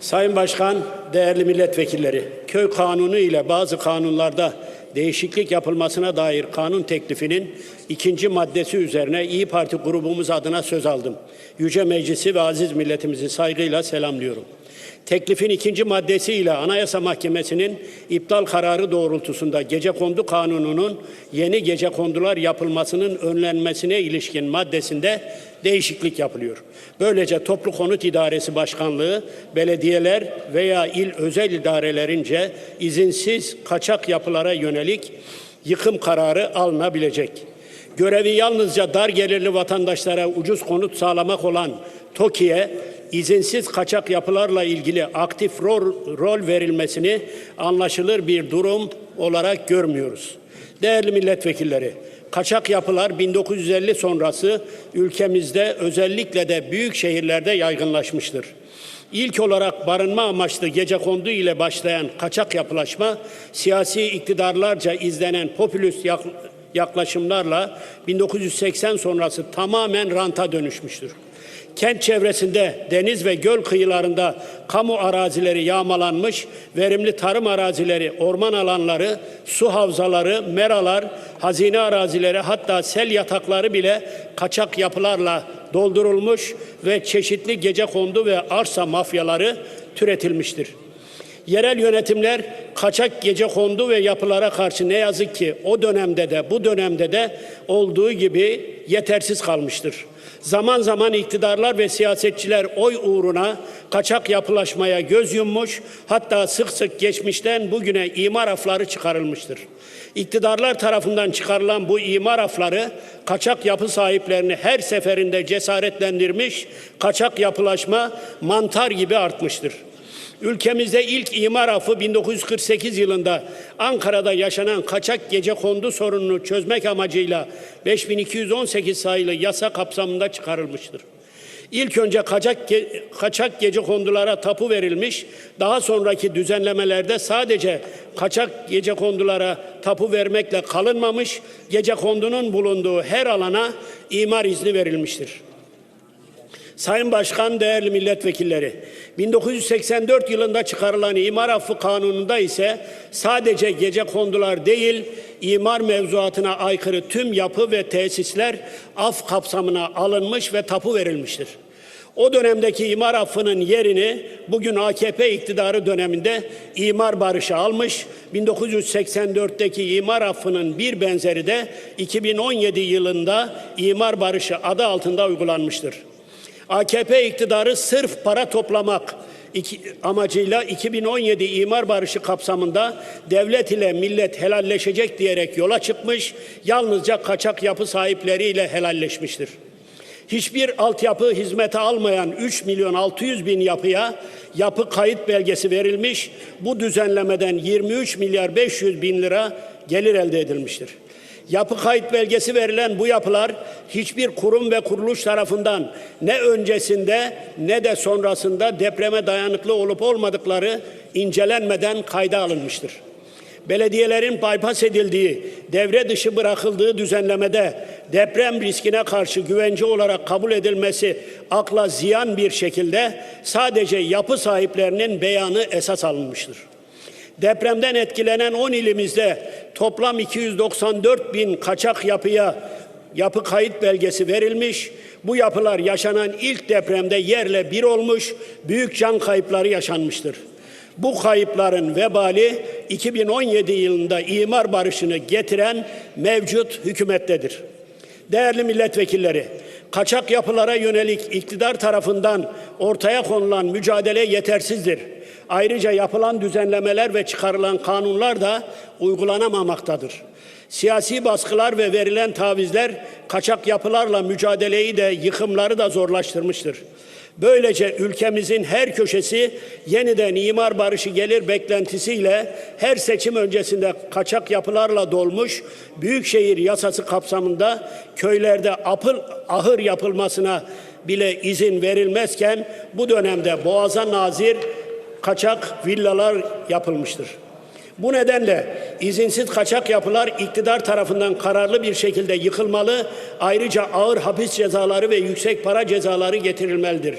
Sayın Başkan, değerli milletvekilleri, köy kanunu ile bazı kanunlarda değişiklik yapılmasına dair kanun teklifinin ikinci maddesi üzerine İyi Parti grubumuz adına söz aldım. Yüce Meclisi ve aziz milletimizi saygıyla selamlıyorum. Teklifin ikinci maddesiyle Anayasa Mahkemesi'nin iptal kararı doğrultusunda gece kondu kanununun yeni gece kondular yapılmasının önlenmesine ilişkin maddesinde değişiklik yapılıyor. Böylece Toplu Konut İdaresi Başkanlığı, belediyeler veya il özel idarelerince izinsiz kaçak yapılara yönelik yıkım kararı alınabilecek. Görevi yalnızca dar gelirli vatandaşlara ucuz konut sağlamak olan TOKİ'ye izinsiz kaçak yapılarla ilgili aktif rol, rol verilmesini anlaşılır bir durum olarak görmüyoruz. Değerli milletvekilleri, kaçak yapılar 1950 sonrası ülkemizde özellikle de büyük şehirlerde yaygınlaşmıştır. İlk olarak barınma amaçlı gecekondu ile başlayan kaçak yapılaşma, siyasi iktidarlarca izlenen popülist yak- yaklaşımlarla 1980 sonrası tamamen ranta dönüşmüştür. Kent çevresinde deniz ve göl kıyılarında kamu arazileri yağmalanmış, verimli tarım arazileri, orman alanları, su havzaları, meralar, hazine arazileri hatta sel yatakları bile kaçak yapılarla doldurulmuş ve çeşitli gece kondu ve arsa mafyaları türetilmiştir. Yerel yönetimler kaçak gece kondu ve yapılara karşı ne yazık ki o dönemde de bu dönemde de olduğu gibi yetersiz kalmıştır. Zaman zaman iktidarlar ve siyasetçiler oy uğruna kaçak yapılaşmaya göz yummuş, hatta sık sık geçmişten bugüne imar afları çıkarılmıştır. İktidarlar tarafından çıkarılan bu imar afları kaçak yapı sahiplerini her seferinde cesaretlendirmiş, kaçak yapılaşma mantar gibi artmıştır. Ülkemizde ilk imar affı 1948 yılında Ankara'da yaşanan kaçak gece kondu sorununu çözmek amacıyla 5218 sayılı yasa kapsamında çıkarılmıştır. İlk önce kaçak, ge- kaçak gece kondulara tapu verilmiş, daha sonraki düzenlemelerde sadece kaçak gece kondulara tapu vermekle kalınmamış, gece kondunun bulunduğu her alana imar izni verilmiştir. Sayın Başkan, değerli milletvekilleri, 1984 yılında çıkarılan imar affı kanununda ise sadece gece kondular değil, imar mevzuatına aykırı tüm yapı ve tesisler af kapsamına alınmış ve tapu verilmiştir. O dönemdeki imar affının yerini bugün AKP iktidarı döneminde imar barışı almış. 1984'teki imar affının bir benzeri de 2017 yılında imar barışı adı altında uygulanmıştır. AKP iktidarı sırf para toplamak iki- amacıyla 2017 imar barışı kapsamında devlet ile millet helalleşecek diyerek yola çıkmış, yalnızca kaçak yapı sahipleriyle helalleşmiştir. Hiçbir altyapı hizmete almayan 3 milyon 600 bin yapıya yapı kayıt belgesi verilmiş. Bu düzenlemeden 23 milyar 500 bin lira gelir elde edilmiştir. Yapı kayıt belgesi verilen bu yapılar hiçbir kurum ve kuruluş tarafından ne öncesinde ne de sonrasında depreme dayanıklı olup olmadıkları incelenmeden kayda alınmıştır. Belediyelerin bypass edildiği, devre dışı bırakıldığı düzenlemede deprem riskine karşı güvence olarak kabul edilmesi akla ziyan bir şekilde sadece yapı sahiplerinin beyanı esas alınmıştır. Depremden etkilenen 10 ilimizde toplam 294 bin kaçak yapıya yapı kayıt belgesi verilmiş. Bu yapılar yaşanan ilk depremde yerle bir olmuş, büyük can kayıpları yaşanmıştır. Bu kayıpların vebali 2017 yılında imar barışını getiren mevcut hükümettedir. Değerli milletvekilleri, kaçak yapılara yönelik iktidar tarafından ortaya konulan mücadele yetersizdir. Ayrıca yapılan düzenlemeler ve çıkarılan kanunlar da uygulanamamaktadır. Siyasi baskılar ve verilen tavizler kaçak yapılarla mücadeleyi de yıkımları da zorlaştırmıştır. Böylece ülkemizin her köşesi yeniden imar barışı gelir beklentisiyle her seçim öncesinde kaçak yapılarla dolmuş büyükşehir yasası kapsamında köylerde apıl ahır yapılmasına bile izin verilmezken bu dönemde Boğaz'a nazir kaçak villalar yapılmıştır. Bu nedenle izinsiz kaçak yapılar iktidar tarafından kararlı bir şekilde yıkılmalı, ayrıca ağır hapis cezaları ve yüksek para cezaları getirilmelidir.